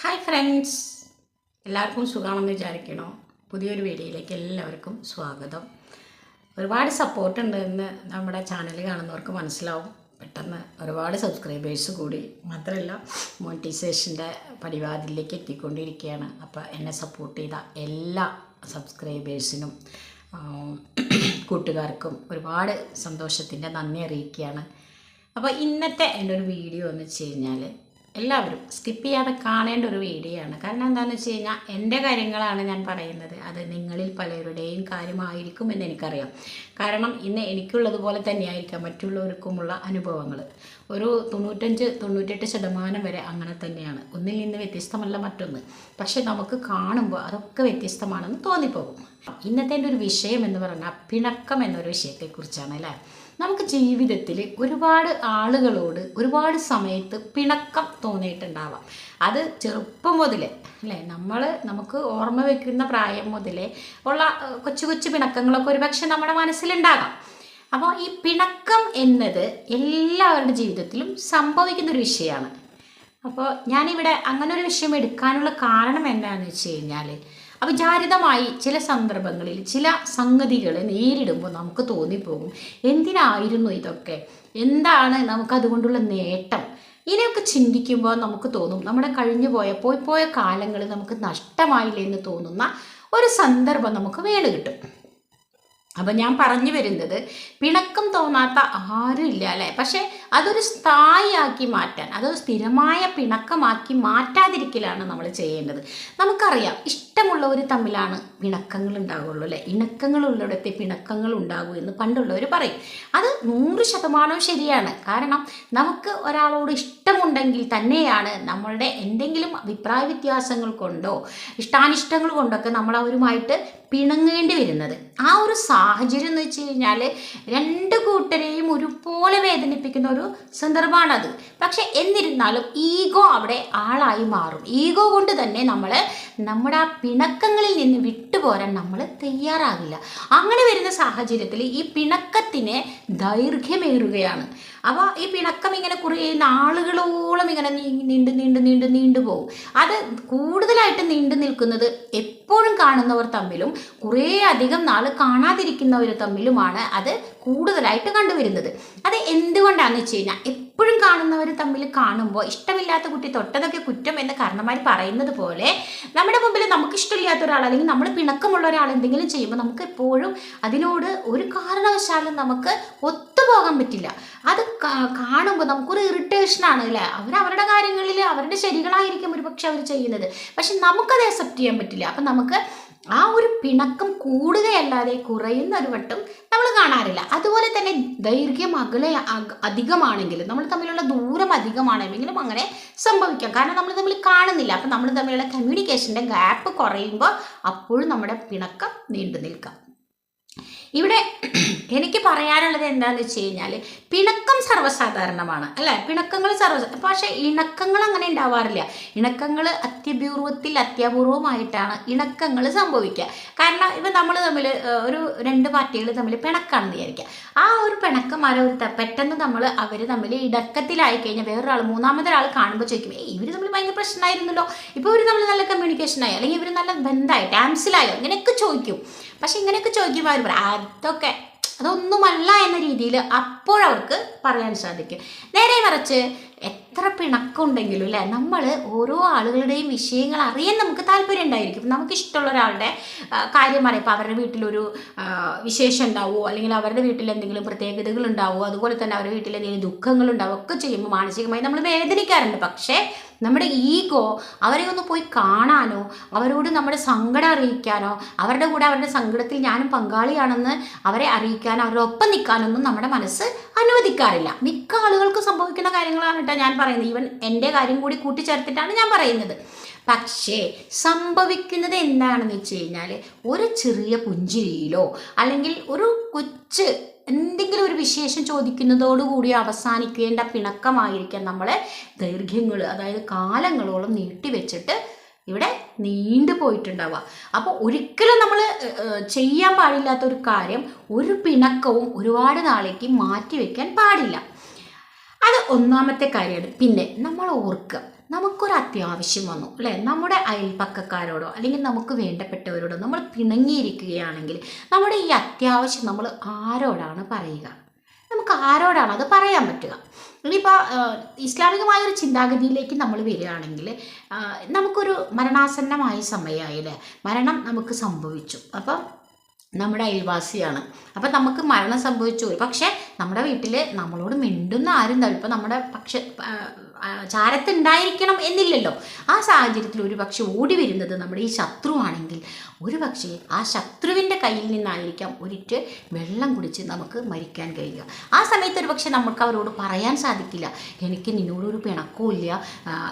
Hi friends. എല്ലാവർക്കും സുഖമാണെന്ന് വിചാരിക്കണോ? പുതിയൊരു വീഡിയോയിലേക്ക് എല്ലാവർക്കും സ്വാഗതം. ഒരുപാട് സപ്പോർട്ട് ഉണ്ട് എന്ന് നമ്മുടെ ചാനൽ കാണുന്നവർക്ക് മനസ്സിലാവും. പെട്ടെന്ന് ഒരുപാട് സബ്സ്ക്രൈബേഴ്സ് കൂടി മാത്രമല്ല മോണിറ്റൈസേഷന്റെ പടിവാതിലേക്ക് എത്തിക്കൊണ്ടിരിക്കുകയാണ്. അപ്പോൾ എന്നെ സപ്പോർട്ട് ചെയ്ത എല്ലാ സബ്സ്ക്രൈബേഴ്സിനും കൂട്ടുകാർക്കും ഒരുപാട് സന്തോഷത്തിന്റെ നന്ദി അറിയിക്കുകയാണ്. അപ്പോൾ ഇന്നത്തെ എന്റെ ഒരു വീഡിയോ എന്ന് വെച്ച് കഴിഞ്ഞാൽ എല്ലാവരും സ്കിപ്പ് ചെയ്യാതെ കാണേണ്ട ഒരു വീഡിയോ ആണ് കാരണം എന്താണെന്ന് വെച്ച് കഴിഞ്ഞാൽ എന്റെ കാര്യങ്ങളാണ് ഞാൻ പറയുന്നത്. അത് നിങ്ങളിൽ പലരുടെയും കാര്യമായിരിക്കും എന്ന് എനിക്കറിയാം. കാരണം ഇന്ന് എനിക്കുള്ളതുപോലെ തന്നെയായിരിക്കാം മറ്റുള്ളവർക്കുമുള്ള അനുഭവങ്ങൾ ഒരു തൊണ്ണൂറ്റഞ്ച് തൊണ്ണൂറ്റെട്ട് ശതമാനം വരെ അങ്ങനെ തന്നെയാണ്. ഒന്നിൽ നിന്ന് വ്യത്യസ്തമല്ല മറ്റൊന്ന്. പക്ഷെ നമുക്ക് കാണുമ്പോൾ അതൊക്കെ വ്യത്യസ്തമാണെന്ന് തോന്നിപ്പോകും. ഇന്നത്തെ എന്റെ ഒരു വിഷയം എന്ന് പറഞ്ഞാൽ പിണക്കം എന്നൊരു വിഷയത്തെക്കുറിച്ചാണ് അല്ലേ? നമുക്ക് ജീവിതത്തിൽ ഒരുപാട് ആളുകളോട് ഒരുപാട് സമയത്ത് പിണക്കം തോന്നിയിട്ടുണ്ടാവാം. അത് ചെറുപ്പം മുതലേ അല്ലേ? നമ്മൾ നമുക്ക് ഓർമ്മ വെക്കുന്ന പ്രായം മുതലേ ഉള്ള കൊച്ചു കൊച്ചു പിണക്കങ്ങളൊക്കെ ഒരുപക്ഷെ നമ്മുടെ മനസ്സിലുണ്ടാകാം. അപ്പോൾ ഈ പിണക്കം എന്നത് എല്ലാവരുടെ ജീവിതത്തിലും സംഭവിക്കുന്ന ഒരു വിഷയമാണ്. അപ്പോൾ ഞാനിവിടെ അങ്ങനെ ഒരു വിഷയം എടുക്കാനുള്ള കാരണം എന്താണെന്ന് വെച്ച് കഴിഞ്ഞാൽ അവിചാരിതമായി ചില സന്ദർഭങ്ങളിൽ ചില സംഗതികളെ നേരിടുമ്പോൾ നമുക്ക് തോന്നിപ്പോകും. എന്തിനായിരുന്നു ഇതൊക്കെ? എന്താണ് നമുക്കതുകൊണ്ടുള്ള നേട്ടം? ഇതിനെയൊക്കെ ചിന്തിക്കുമ്പോൾ നമുക്ക് തോന്നും നമ്മുടെ കഴിഞ്ഞു പോയ പോയി പോയ കാലങ്ങൾ നമുക്ക് നഷ്ടമായില്ല എന്ന് തോന്നുന്ന ഒരു സന്ദർഭം നമുക്ക് വേണം കിട്ടും. അപ്പം ഞാൻ പറഞ്ഞു വരുന്നത് പിണക്കം തോന്നാത്ത ആരും ഇല്ല അല്ലേ? പക്ഷേ അതൊരു സ്ഥായിയാക്കി മാറ്റാൻ അതൊരു സ്ഥിരമായ പിണക്കമാക്കി മാറ്റാതിരിക്കലാണ് നമ്മൾ ചെയ്യേണ്ടത്. നമുക്കറിയാം ഇഷ്ടമുള്ളവർ തമ്മിലാണ് പിണക്കങ്ങൾ ഉണ്ടാവുള്ളൂ അല്ലേ? ഇണക്കങ്ങളുള്ളിടത്തെ പിണക്കങ്ങൾ ഉണ്ടാകൂ എന്ന് പണ്ടുള്ളവർ പറയും. അത് നൂറ് ശതമാനവും ശരിയാണ്. കാരണം നമുക്ക് ഒരാളോട് ഇഷ്ടമുണ്ടെങ്കിൽ തന്നെയാണ് നമ്മളുടെ എന്തെങ്കിലും അഭിപ്രായ വ്യത്യാസങ്ങൾ കൊണ്ടോ ഇഷ്ടാനിഷ്ടങ്ങൾ കൊണ്ടൊക്കെ നമ്മൾ അവരുമായിട്ട് പിണങ്ങേണ്ടി വരുന്നത്. ആ ഒരു സാഹചര്യം എന്ന് വെച്ച് കഴിഞ്ഞാൽ രണ്ട് കൂട്ടരെയും ഒരുപോലെ വേദനിപ്പിക്കുന്ന ഒരു സന്ദർഭമാണത്. പക്ഷെ എന്നിരുന്നാലും ഈഗോ അവിടെ ആളായി മാറും. ഈഗോ കൊണ്ട് തന്നെ നമ്മൾ നമ്മുടെ ആ പിണക്കങ്ങളിൽ നിന്ന് വിട്ടുപോരാൻ നമ്മൾ തയ്യാറാകില്ല. അങ്ങനെ വരുന്ന സാഹചര്യത്തിൽ ഈ പിണക്കത്തിന് ദൈർഘ്യമേറുകയാണ്. അപ്പോൾ ഈ പിണക്കം ഇങ്ങനെ കുറേ നാളുകളോളം ഇങ്ങനെ നീണ്ട് നീണ്ടു നീണ്ടു നീണ്ടു പോകും അത് കൂടുതലായിട്ട് നീണ്ടു നിൽക്കുന്നത് എപ്പോഴും കാണുന്നവർ തമ്മിലും കുറേ അധികം നാൾ കാണാതിരിക്കുന്നവർ തമ്മിലുമാണ് അത് കൂടുതലായിട്ട് കണ്ടുവരുന്നത്. അത് എന്തുകൊണ്ടാണെന്ന് വെച്ച് കഴിഞ്ഞാൽ എപ്പോഴും കാണുന്നവർ തമ്മിൽ കാണുമ്പോൾ ഇഷ്ടമില്ലാത്ത കുട്ടി തൊട്ടതൊക്കെ കുറ്റം എന്ന് കാരണന്മാർ പറയുന്നത് പോലെ നമ്മുടെ മുമ്പിൽ നമുക്ക് ഇഷ്ടമില്ലാത്ത ഒരാൾ അല്ലെങ്കിൽ നമ്മൾ പിണക്കമുള്ള ഒരാൾ എന്തെങ്കിലും ചെയ്യുമ്പോൾ നമുക്ക് എപ്പോഴും അതിനോട് ഒരു കാരണവശാലും നമുക്ക് ഒത്തുപോകാൻ പറ്റില്ല. അത് കാണുമ്പോൾ നമുക്കൊരു ഇറിറ്റേഷനാണ് അല്ലേ? അവർ അവരുടെ കാര്യങ്ങളിൽ അവരുടെ ശരികളായിരിക്കും ഒരു പക്ഷെ അവർ ചെയ്യുന്നത്. പക്ഷെ നമുക്കത് അക്സെപ്റ്റ് ചെയ്യാൻ പറ്റില്ല. അപ്പം നമുക്ക് ആ ഒരു പിണക്കം കൂടുകയല്ലാതെ കുറയുന്ന ഒരു വട്ടം നമ്മൾ കാണാറില്ല. അതുപോലെ തന്നെ ദൈർഘ്യം അകലെ അധികമാണെങ്കിലും നമ്മൾ തമ്മിലുള്ള ദൂരം അധികമാണെങ്കിലും അങ്ങനെ സംഭവിക്കാം. കാരണം നമ്മൾ തമ്മിൽ കാണുന്നില്ല. അപ്പം നമ്മൾ തമ്മിലുള്ള കമ്മ്യൂണിക്കേഷന്റെ ഗ്യാപ്പ് കുറയുമ്പോൾ അപ്പോഴും നമ്മുടെ പിണക്കം നീണ്ടു നിൽക്കാം ഇവിടെ എനിക്ക് പറയാനുള്ളത് എന്താണെന്ന് വെച്ച് കഴിഞ്ഞാൽ പിണക്കം സർവസാധാരണമാണ് അല്ലേ? പിണക്കങ്ങൾ സർവ പക്ഷേ ഇണക്കങ്ങൾ അങ്ങനെ ഉണ്ടാവാറില്ല. ഇണക്കങ്ങൾ അത്യപൂർവത്തിൽ അത്യപൂർവമായിട്ടാണ് ഇണക്കങ്ങൾ സംഭവിക്കുക. കാരണം ഇപ്പം നമ്മൾ തമ്മിൽ ഒരു രണ്ട് പാർട്ടികൾ തമ്മിൽ പിണക്കാണെന്ന് വിചാരിക്കുക. ആ ഒരു പിണക്കം ആരോ പെട്ടെന്ന് നമ്മൾ അവർ തമ്മിൽ ഇടക്കത്തിലായി കഴിഞ്ഞാൽ വേറൊരാൾ മൂന്നാമതൊരാൾ കാണുമ്പോൾ ചോദിക്കും ഏയ് ഇവർ തമ്മിൽ ഭയങ്കര പ്രശ്നമായിരുന്നല്ലോ. ഇപ്പോൾ ഇവർ തമ്മിൽ നല്ല കമ്മ്യൂണിക്കേഷനായി അല്ലെങ്കിൽ ഇവർ നല്ല ബന്ധമായി ടാംസിലായോ ഇങ്ങനെയൊക്കെ ചോദിക്കും. പക്ഷെ ഇങ്ങനെയൊക്കെ ചോദിക്കുമ്പോൾ അവർ പറയും അതൊക്കെ അതൊന്നുമല്ല എന്ന രീതിയിൽ അപ്പോഴവർക്ക് പറയാൻ സാധിക്കും. നേരെ മറിച്ച് എത്ര പിണക്കമുണ്ടെങ്കിലും അല്ലേ? നമ്മൾ ഓരോ ആളുകളുടെയും വിഷയങ്ങൾ അറിയാൻ നമുക്ക് താല്പര്യം ഉണ്ടായിരിക്കും. നമുക്ക് ഇഷ്ടമുള്ള ഒരാളുടെ കാര്യം പറയാം ഇപ്പോൾ അവരുടെ വീട്ടിലൊരു വിശേഷം ഉണ്ടാവുമോ അല്ലെങ്കിൽ അവരുടെ വീട്ടിൽ എന്തെങ്കിലും പ്രത്യേകതകൾ ഉണ്ടാവുമോ അതുപോലെ തന്നെ അവരുടെ വീട്ടിൽ എന്തെങ്കിലും ദുഃഖങ്ങൾ ഒക്കെ ചെയ്യുമ്പോൾ മാനസികമായി നമ്മൾ വേദനിക്കാറുണ്ട്. പക്ഷേ നമ്മുടെ ഈഗോ അവരെ ഒന്ന് പോയി കാണാനോ അവരോട് നമ്മുടെ സങ്കടം അറിയിക്കാനോ അവരുടെ കൂടെ അവരുടെ സങ്കടത്തിൽ ഞാനും പങ്കാളിയാണെന്ന് അവരെ അറിയിക്കാനോ അവരുടെ ഒപ്പം നിൽക്കാനൊന്നും നമ്മുടെ മനസ്സ് അനുവദിക്കാറില്ല. മിക്ക ആളുകൾക്ക് സംഭവിക്കുന്ന കാര്യങ്ങളാണ് കേട്ടോ ഞാൻ പറയുന്നത്. ഈവൻ എന്റെ കാര്യം കൂടി കൂട്ടിച്ചേർത്തിട്ടാണ് ഞാൻ പറയുന്നത്. പക്ഷേ സംഭവിക്കുന്നത് എന്താണെന്ന് വെച്ച് കഴിഞ്ഞാൽ ഒരു ചെറിയ പുഞ്ചിരിയിലോ അല്ലെങ്കിൽ ഒരു കൊച്ച് എന്തെങ്കിലും ഒരു വിശേഷം ചോദിക്കുന്നതോടുകൂടി അവസാനിക്കേണ്ട പിണക്കമായിരിക്കാം നമ്മളെ ദൈർഘ്യങ്ങൾ അതായത് കാലങ്ങളോളം നീട്ടിവെച്ചിട്ട് ഇവിടെ നീണ്ടു പോയിട്ടുണ്ടാവുക. അപ്പോൾ ഒരിക്കലും നമ്മൾ ചെയ്യാൻ പാടില്ലാത്ത ഒരു കാര്യം ഒരു പിണക്കവും ഒരുപാട് നാളേക്ക് മാറ്റിവെക്കാൻ പാടില്ല. അത് ഒന്നാമത്തെ കാര്യമാണ്. പിന്നെ നമ്മൾ ഓർക്കുക. നമുക്കൊരു അത്യാവശ്യം വന്നു അല്ലേ? നമ്മുടെ അയൽപ്പക്കക്കാരോടോ അല്ലെങ്കിൽ നമുക്ക് വേണ്ടപ്പെട്ടവരോടോ നമ്മൾ പിണങ്ങിയിരിക്കുകയാണെങ്കിൽ നമ്മുടെ ഈ അത്യാവശ്യം നമ്മൾ ആരോടാണ് പറയുക? നമുക്ക് ആരോടാണ് അത് പറയാൻ പറ്റുക? ഇനിയിപ്പോൾ ഇസ്ലാമികമായ ഒരു ചിന്താഗതിയിലേക്ക് നമ്മൾ വരികയാണെങ്കിൽ നമുക്കൊരു മരണാസന്നമായ സമയമായില്ലേ? മരണം നമുക്ക് സംഭവിച്ചു. അപ്പം നമ്മുടെ അയൽവാസിയാണ്. അപ്പം നമുക്ക് മരണം സംഭവിച്ചു. പക്ഷേ നമ്മുടെ വീട്ടിൽ നമ്മളോട് മിണ്ടുന്ന ആരും തളിപ്പം നമ്മുടെ പക്ഷ ചാരത്തുണ്ടായിരിക്കണം എന്നില്ലല്ലോ. ആ സാഹചര്യത്തിൽ ഒരു പക്ഷെ ഓടി വരുന്നത് നമ്മുടെ ഈ ശത്രുവാണെങ്കിൽ ഒരു പക്ഷേ ആ ശത്രുവിന്റെ കയ്യിൽ നിന്നായിരിക്കാം ഒരിറ്റ് വെള്ളം കുടിച്ച് നമുക്ക് മരിക്കാൻ കഴിയുക. ആ സമയത്ത് ഒരു പക്ഷേ നമുക്ക് അവരോട് പറയാൻ സാധിക്കില്ല. എനിക്ക് നിന്നോടൊരു പിണക്കവും ഇല്ല.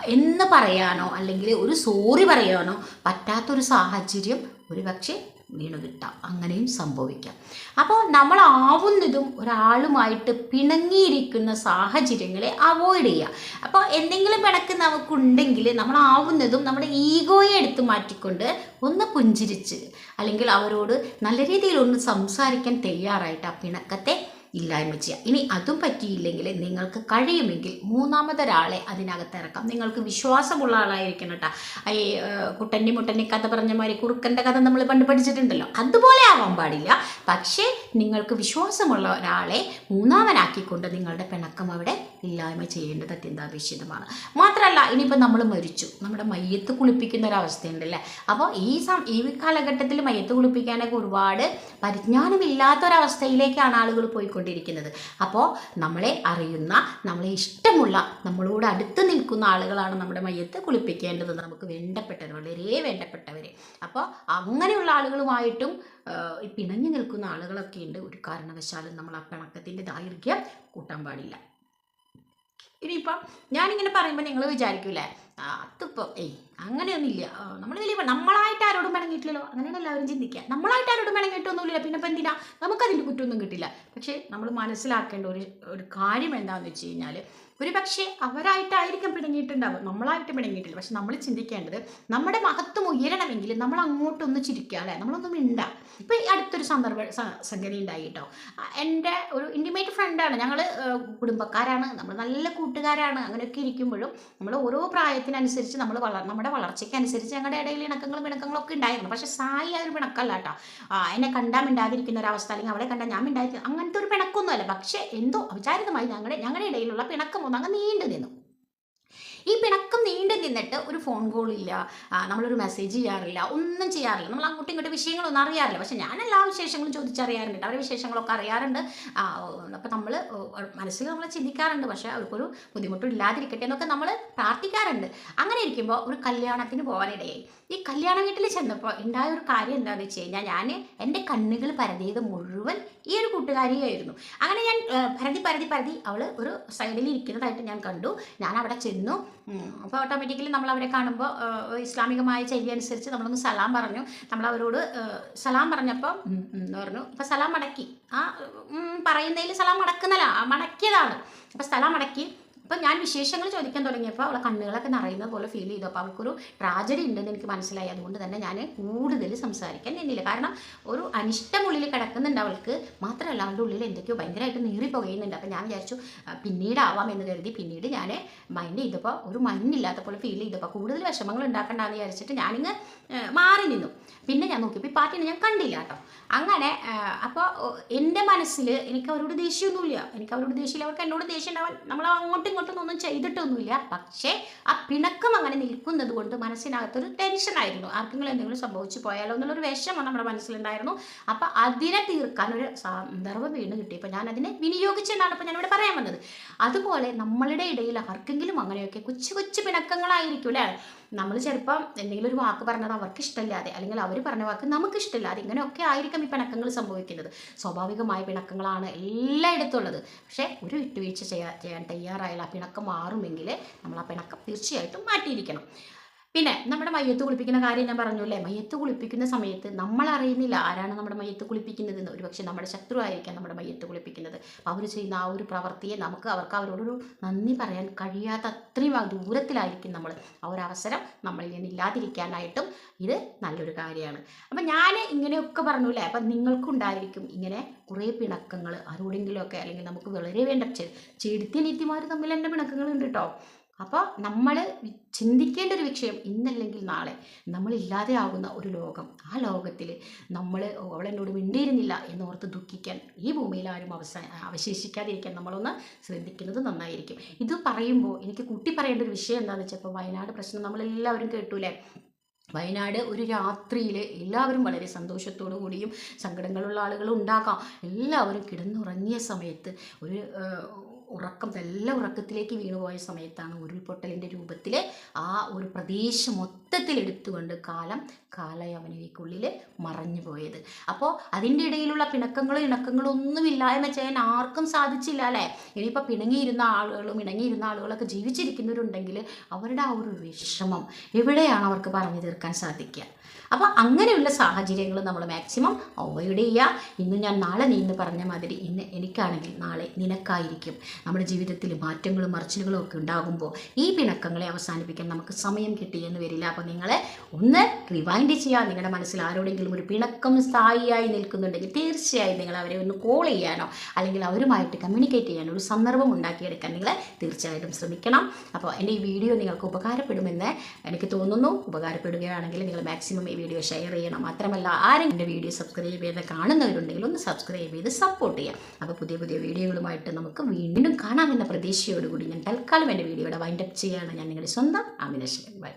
എന്ന് പറയാനോ അല്ലെങ്കിൽ ഒരു സോറി പറയാനോ പറ്റാത്തൊരു സാഹചര്യം ഒരു പക്ഷേ വീണു കിട്ടാം അങ്ങനെയും സംഭവിക്കാം. അപ്പോൾ നമ്മളാവുന്നതും ഒരാളുമായിട്ട് പിണങ്ങിയിരിക്കുന്ന സാഹചര്യങ്ങളെ അവോയ്ഡ് ചെയ്യുക അപ്പോൾ എന്തെങ്കിലും പിണക്ക് നമുക്കുണ്ടെങ്കിൽ നമ്മളാവുന്നതും നമ്മുടെ ഈഗോയെ എടുത്ത് മാറ്റിക്കൊണ്ട് ഒന്ന് പുഞ്ചിരിച്ച് അല്ലെങ്കിൽ അവരോട് നല്ല രീതിയിൽ ഒന്ന് സംസാരിക്കാൻ തയ്യാറായിട്ട് ആ പിണക്കത്തെ ഇല്ലായ്മ ചെയ്യുക ഇനി അതും പറ്റിയില്ലെങ്കിൽ നിങ്ങൾക്ക് കഴിയുമെങ്കിൽ മൂന്നാമതൊരാളെ അതിനകത്ത് ഇറക്കാം. നിങ്ങൾക്ക് വിശ്വാസമുള്ള ആളായിരിക്കണം കേട്ടോ. ഈ കുട്ടന്റെ മുട്ടന്റെ കഥ പറഞ്ഞ മാതിരി കുറുക്കന്റെ കഥ നമ്മൾ പണ്ട് പഠിച്ചിട്ടുണ്ടല്ലോ. അതുപോലെ ആവാൻ പാടില്ല. പക്ഷേ നിങ്ങൾക്ക് വിശ്വാസമുള്ള ഒരാളെ മൂന്നാമനാക്കിക്കൊണ്ട് നിങ്ങളുടെ പിണക്കം അവിടെ ഇല്ലായ്മ ചെയ്യേണ്ടത് അത്യന്താപേക്ഷിതമാണ്. മാത്രമല്ല ഇനിയിപ്പോൾ നമ്മൾ മരിച്ചു. നമ്മുടെ മയ്യത്ത് കുളിപ്പിക്കുന്ന ഒരവസ്ഥയുണ്ടല്ലേ അപ്പോൾ ഈ സം ഈ കാലഘട്ടത്തിൽ മയ്യത്ത് കുളിപ്പിക്കാനൊക്കെ ഒരുപാട് പരിജ്ഞാനമില്ലാത്തൊരവസ്ഥയിലേക്കാണ് ആളുകൾ പോയിക്കൊണ്ടിരിക്കുന്നത് അപ്പോൾ നമ്മളെ അറിയുന്ന നമ്മളെ ഇഷ്ടമുള്ള നമ്മളോട് അടുത്ത് നിൽക്കുന്ന ആളുകളാണ് നമ്മുടെ മയ്യത്ത് കുളിപ്പിക്കേണ്ടത് നമുക്ക് വേണ്ടപ്പെട്ടവർ വളരെ വേണ്ടപ്പെട്ടവർ അപ്പോൾ അങ്ങനെയുള്ള ആളുകളുമായിട്ടും പിണഞ്ഞു നിൽക്കുന്ന ആളുകളൊക്കെ ഉണ്ട്. ഒരു കാരണവശാലും നമ്മൾ ആ പിണക്കത്തിന്റെ ദൈർഘ്യം കൂട്ടാൻ പാടില്ല. ഇനിയിപ്പം ഞാനിങ്ങനെ പറയുമ്പോൾ നിങ്ങൾ വിചാരിക്കൂലേ അതിപ്പോൾ ഏയ് അങ്ങനെയൊന്നുമില്ല. നമ്മൾ വലിയ നമ്മളായിട്ട് ആരോടും പിണങ്ങിയിട്ടില്ലല്ലോ. അങ്ങനെയാണ് എല്ലാവരും ചിന്തിക്കുക നമ്മളായിട്ട് ആരോടും പിണങ്ങിയിട്ടൊന്നുമില്ല പിന്നെ ഇപ്പം എന്തിനാ? നമുക്കതിന്റെ കുറ്റമൊന്നും കിട്ടില്ല. പക്ഷേ നമ്മൾ മനസ്സിലാക്കേണ്ട ഒരു ഒരു കാര്യം എന്താണെന്ന് വെച്ച് കഴിഞ്ഞാൽ ഒരു പക്ഷേ അവരായിട്ടായിരിക്കും പിണങ്ങിയിട്ടുണ്ടാവും നമ്മളായിട്ട് പിണങ്ങിയിട്ടില്ല. പക്ഷെ നമ്മൾ ചിന്തിക്കേണ്ടത് നമ്മുടെ മഹത്വം ഉയരണമെങ്കിൽ നമ്മൾ അങ്ങോട്ടൊന്ന് ചിരിക്കുക അല്ലേ? നമ്മളൊന്നും മിണ്ട. ഇപ്പം ഈ അടുത്തൊരു സന്ദർഭ സംഗതി ഉണ്ടായി കേട്ടോ. എന്റെ ഒരു ഇന്റിമേറ്റ് ഫ്രണ്ടാണ് ഞങ്ങൾ കുടുംബക്കാരാണ്. നമ്മൾ നല്ല കൂട്ടുകാരാണ്. അങ്ങനെയൊക്കെ ഇരിക്കുമ്പോഴും നമ്മൾ ഓരോ പ്രായത്തിനനുസരിച്ച് നമ്മൾ വളർ നമ്മുടെ വളർച്ചയ്ക്കനുസരിച്ച് ഞങ്ങളുടെ ഇടയിൽ ഇണക്കങ്ങളും ഇണക്കങ്ങളും ഒക്കെ ഉണ്ടായിരുന്നു പക്ഷേ സായി അതൊരു പിണക്കല്ല കേട്ടോ. എന്നെ കണ്ടാൽ മിണ്ടാതിരിക്കുന്ന ഒരു അവസ്ഥ അല്ലെങ്കിൽ അവളെ കണ്ടാൽ ഞാൻ മിണ്ടായിരിക്കും അങ്ങനത്തെ ഒരു പിണക്കൊന്നുമല്ല. പക്ഷേ എന്തോ അവിചാരിതമായി ഞങ്ങളുടെ ഞങ്ങളുടെ ഇടയിലുള്ള പിണക്കം ഒന്ന് അങ്ങ് നീണ്ടു നിന്നു. ഈ പിണക്കം നീണ്ടു നിന്നിട്ട് ഒരു ഫോൺ കോളില്ല നമ്മളൊരു മെസ്സേജ് ചെയ്യാറില്ല. ഒന്നും ചെയ്യാറില്ല. നമ്മൾ അങ്ങോട്ടും ഇങ്ങോട്ടും വിഷയങ്ങളൊന്നും അറിയാറില്ല. പക്ഷെ ഞാൻ എല്ലാ വിശേഷങ്ങളും ചോദിച്ചറിയാറുണ്ട്. അവരുടെ വിശേഷങ്ങളൊക്കെ അറിയാറുണ്ട്. അപ്പം നമ്മൾ മനസ്സിൽ നമ്മൾ ചിന്തിക്കാറുണ്ട്. പക്ഷേ അവർക്കൊരു ബുദ്ധിമുട്ടും ഇല്ലാതിരിക്കട്ടെ എന്നൊക്കെ നമ്മൾ പ്രാർത്ഥിക്കാറുണ്ട്. അങ്ങനെ ഇരിക്കുമ്പോൾ ഒരു കല്യാണത്തിന് പോകാനിടയായി. ഈ കല്യാണ വീട്ടിൽ ചെന്നപ്പോൾ ഉണ്ടായ ഒരു കാര്യം എന്താണെന്ന് വെച്ച് കഴിഞ്ഞാൽ ഞാൻ എന്റെ കണ്ണുകൾ പരതിയത് മുഴുവൻ ഈ ഒരു കൂട്ടുകാരിയായിരുന്നു. അങ്ങനെ ഞാൻ പരതി പരതി പരതി അവൾ ഒരു സൈഡിൽ ഇരിക്കുന്നതായിട്ട് ഞാൻ കണ്ടു. ഞാൻ അവിടെ ചെന്നു. അപ്പോൾ ഓട്ടോമാറ്റിക്കലി നമ്മൾ അവരെ കാണുമ്പോൾ ഇസ്ലാമികമായ ചര്യ അനുസരിച്ച് നമ്മളൊന്ന് സലാം പറഞ്ഞു. നമ്മൾ അവരോട് സലാം പറഞ്ഞപ്പോൾ എന്ന് പറഞ്ഞു. അപ്പോൾ സലാം മടക്കി. ആ പറയുന്നതിൽ സലാം മടക്കുന്നല്ല മടക്കിയതാണ്. അപ്പോൾ സലാം മടക്കി. അപ്പം ഞാൻ വിശേഷങ്ങൾ ചോദിക്കാൻ തുടങ്ങിയപ്പോൾ അവളെ കണ്ണുകളൊക്കെ നിറയുന്നത് പോലെ ഫീൽ ചെയ്തു. അപ്പോൾ അവൾക്കൊരു ട്രാജഡി ഉണ്ടെന്ന് എനിക്ക് മനസ്സിലായി. അതുകൊണ്ട് തന്നെ ഞാൻ കൂടുതൽ സംസാരിക്കാൻ നിന്നില്ല. കാരണം ഒരു അനിഷ്ടമുള്ളിൽ കിടക്കുന്നുണ്ട് അവൾക്ക്. മാത്രമല്ല അവളുടെ ഉള്ളിൽ എന്തൊക്കെയോ ഭയങ്കരമായിട്ട് നീറി പുകയുന്നുണ്ട് അപ്പം ഞാൻ വിചാരിച്ചു പിന്നീട് പിന്നീടാവാം എന്ന് കരുതി പിന്നീട് ഞാൻ മൈൻഡ് ചെയ്തപ്പോൾ ഒരു മഞ്ഞില്ലാത്ത പോലെ ഫീൽ ചെയ്തപ്പോൾ കൂടുതൽ വിഷമങ്ങൾ ഉണ്ടാക്കണ്ടെന്ന് വിചാരിച്ചിട്ട് ഞാനിങ്ങ് മാറി നിന്നു. പിന്നെ ഞാൻ നോക്കിയപ്പോൾ ഈ പാർട്ടിനെ ഞാൻ കണ്ടില്ല കേട്ടോ. അങ്ങനെ അപ്പോൾ എന്റെ മനസ്സിൽ എനിക്ക് അവരോട് ദേഷ്യമൊന്നുമില്ല. എനിക്ക് അവരോട് ദേഷ്യമില്ല. അവർക്ക് എന്നോട് ദേഷ്യം ഉണ്ടാവാൻ നമ്മൾ അങ്ങോട്ടും ഇങ്ങോട്ടും ഒന്നും ചെയ്തിട്ടൊന്നുമില്ല. പക്ഷേ ആ പിണക്കം അങ്ങനെ നിൽക്കുന്നത് കൊണ്ട് മനസ്സിനകത്തൊരു ടെൻഷനായിരുന്നു ആർക്കെങ്കിലും എന്തെങ്കിലും സംഭവിച്ചു പോയാലോ എന്നുള്ളൊരു വിഷമം നമ്മുടെ മനസ്സിലുണ്ടായിരുന്നു. അപ്പം അതിനെ തീർക്കാൻ ഒരു സന്ദർഭം വീണ് കിട്ടിയപ്പോൾ ഞാൻ അതിനെ വിനിയോഗിച്ചെന്നാണ് ഇപ്പോൾ ഞാനിവിടെ പറയാൻ വന്നത്. അതുപോലെ നമ്മളുടെ ഇടയിൽ ആർക്കെങ്കിലും അങ്ങനെയൊക്കെ കൊച്ചു കൊച്ചു പിണക്കങ്ങളായിരിക്കും അല്ലേ? നമ്മൾ ചിലപ്പം എന്തെങ്കിലും ഒരു വാക്ക് പറഞ്ഞത് അവർക്ക് ഇഷ്ടമില്ലാതെ അല്ലെങ്കിൽ അവർ പറഞ്ഞ വാക്ക് നമുക്ക് ഇഷ്ടമില്ലാതെ ഇങ്ങനെയൊക്കെ ആയിരിക്കും ഈ പിണക്കങ്ങൾ സംഭവിക്കുന്നത്. സ്വാഭാവികമായ പിണക്കങ്ങളാണ് എല്ലായിടത്തും ഉള്ളത്. പക്ഷേ ഒരു വിട്ടുവീഴ്ച ചെയ്യാൻ തയ്യാറായാൽ ആ പിണക്കം മാറുമെങ്കിൽ നമ്മൾ ആ പിണക്കം തീർച്ചയായിട്ടും മാറ്റിയിരിക്കണം. പിന്നെ നമ്മുടെ മയ്യത്ത് കുളിപ്പിക്കുന്ന കാര്യം ഞാൻ പറഞ്ഞു അല്ലേ മയ്യത്ത് കുളിപ്പിക്കുന്ന സമയത്ത് നമ്മൾ അറിയുന്നില്ല ആരാണ് നമ്മുടെ മയ്യത്ത് കുളിപ്പിക്കുന്നത് എന്ന് ഒരുപക്ഷെ നമ്മുടെ ശത്രു ആയിരിക്കാം നമ്മുടെ മയ്യത്ത് കുളിപ്പിക്കുന്നത്. അവർ ചെയ്യുന്ന ആ ഒരു പ്രവൃത്തിയെ നമുക്ക് അവർക്ക് അവരോടൊരു നന്ദി പറയാൻ കഴിയാത്ത അത്രയും ദൂരത്തിലായിരിക്കും നമ്മൾ. ആ ഒരു അവസരം നമ്മളിൽ നിന്ന് ഇല്ലാതിരിക്കാനായിട്ടും ഇത് നല്ലൊരു കാര്യമാണ്. അപ്പം ഞാൻ ഇങ്ങനെയൊക്കെ പറഞ്ഞു അല്ലേ അപ്പം നിങ്ങൾക്കുണ്ടായിരിക്കും ഇങ്ങനെ കുറേ പിണക്കങ്ങൾ ആരോടെങ്കിലുമൊക്കെ അല്ലെങ്കിൽ നമുക്ക് വളരെ വേണ്ട ചെ- ചെടുത്തിയ നീത്തിമാർ തമ്മിൽ എന്റെ പിണക്കങ്ങളുണ്ട് കേട്ടോ അപ്പോൾ നമ്മൾ ചിന്തിക്കേണ്ട ഒരു വിഷയം ഇന്നല്ലെങ്കിൽ നാളെ നമ്മളില്ലാതെ ആകുന്ന ഒരു ലോകം. ആ ലോകത്തിൽ നമ്മൾ അവളെന്നോട് മിണ്ടിയിരുന്നില്ല എന്നോർത്ത് ദുഃഖിക്കാൻ ഈ ഭൂമിയിൽ ആരും അവസാന അവശേഷിക്കാതിരിക്കാൻ നമ്മളൊന്ന് ശ്രദ്ധിക്കുന്നത് നന്നായിരിക്കും. ഇത് പറയുമ്പോൾ എനിക്ക് കുട്ടി പറയേണ്ട ഒരു വിഷയം എന്താണെന്ന് വെച്ചാൽ ഇപ്പോൾ വയനാട് പ്രശ്നം നമ്മളെല്ലാവരും കേട്ടൂലേ വയനാട് ഒരു രാത്രിയിൽ എല്ലാവരും വളരെ സന്തോഷത്തോടു കൂടിയും സങ്കടങ്ങളുള്ള ആളുകൾ ഉണ്ടാകാം എല്ലാവരും കിടന്നുറങ്ങിയ സമയത്ത് ഒരു ഉറക്കം നല്ല ഉറക്കത്തിലേക്ക് വീണുപോയ സമയത്താണ് ഉരുൾപൊട്ടലിന്റെ രൂപത്തിൽ ആ ഒരു പ്രദേശം എടുത്തുകൊണ്ട് കാലം കാലയവനിക്കുള്ളിൽ മറഞ്ഞു പോയത്. അപ്പോൾ അതിന്റെ ഇടയിലുള്ള പിണക്കങ്ങളും ഇണക്കങ്ങളും ഒന്നും ഇല്ലായ്മ ചെയ്യാൻ ആർക്കും സാധിച്ചില്ല അല്ലേ? ഇനിയിപ്പോൾ പിണങ്ങിയിരുന്ന ആളുകളും ഇണങ്ങിയിരുന്ന ആളുകളൊക്കെ ജീവിച്ചിരിക്കുന്നവരുണ്ടെങ്കിൽ അവരുടെ ആ ഒരു വിഷമം എവിടെയാണ് അവർക്ക് പറഞ്ഞു തീർക്കാൻ സാധിക്കുക? അപ്പോൾ അങ്ങനെയുള്ള സാഹചര്യങ്ങൾ നമ്മൾ മാക്സിമം അവോയ്ഡ് ചെയ്യുക. ഇന്ന് ഞാൻ നാളെ നീ എന്ന് പറഞ്ഞ മാതിരി ഇന്ന് എനിക്കാണെങ്കിൽ നാളെ നിനക്കായിരിക്കും. നമ്മുടെ ജീവിതത്തിൽ മാറ്റങ്ങളും മറിച്ചിലുകളും ഒക്കെ ഉണ്ടാകുമ്പോൾ ഈ പിണക്കങ്ങളെ അവസാനിപ്പിക്കാൻ നമുക്ക് സമയം കിട്ടിയെന്ന് വരില്ല. അപ്പോൾ നിങ്ങളെ ഒന്ന് റിവൈൻഡ് ചെയ്യുക നിങ്ങളുടെ മനസ്സിൽ ആരോടെങ്കിലും ഒരു പിണക്കം സ്ഥായിയായി നിൽക്കുന്നുണ്ടെങ്കിൽ തീർച്ചയായും നിങ്ങൾ അവരെ ഒന്ന് കോൾ ചെയ്യാനോ അല്ലെങ്കിൽ അവരുമായിട്ട് കമ്മ്യൂണിക്കേറ്റ് ചെയ്യാനോ ഒരു സന്ദർഭം ഉണ്ടാക്കിയെടുക്കാൻ നിങ്ങൾ തീർച്ചയായിട്ടും ശ്രമിക്കണം. അപ്പോൾ എന്റെ ഈ വീഡിയോ നിങ്ങൾക്ക് ഉപകാരപ്പെടുമെന്ന് എനിക്ക് തോന്നുന്നു. ഉപകാരപ്പെടുകയാണെങ്കിൽ നിങ്ങൾ മാക്സിമം ഈ വീഡിയോ ഷെയർ ചെയ്യണം. മാത്രമല്ല ആരും എന്റെ വീഡിയോ സബ്സ്ക്രൈബ് ചെയ്ത് കാണുന്നവരുണ്ടെങ്കിൽ ഒന്ന് സബ്സ്ക്രൈബ് ചെയ്ത് സപ്പോർട്ട് ചെയ്യാം. അപ്പോൾ പുതിയ പുതിയ വീഡിയോകളുമായിട്ട് നമുക്ക് വീണ്ടും കാണാമെന്ന പ്രതീക്ഷയോടുകൂടി ഞാൻ തൽക്കാലം എന്റെ വീഡിയോയുടെ വൈൻഡപ്പ് ചെയ്യുകയാണ്. ഞാൻ നിങ്ങളുടെ സ്വന്തം ആമിനേഷൻ ബൈ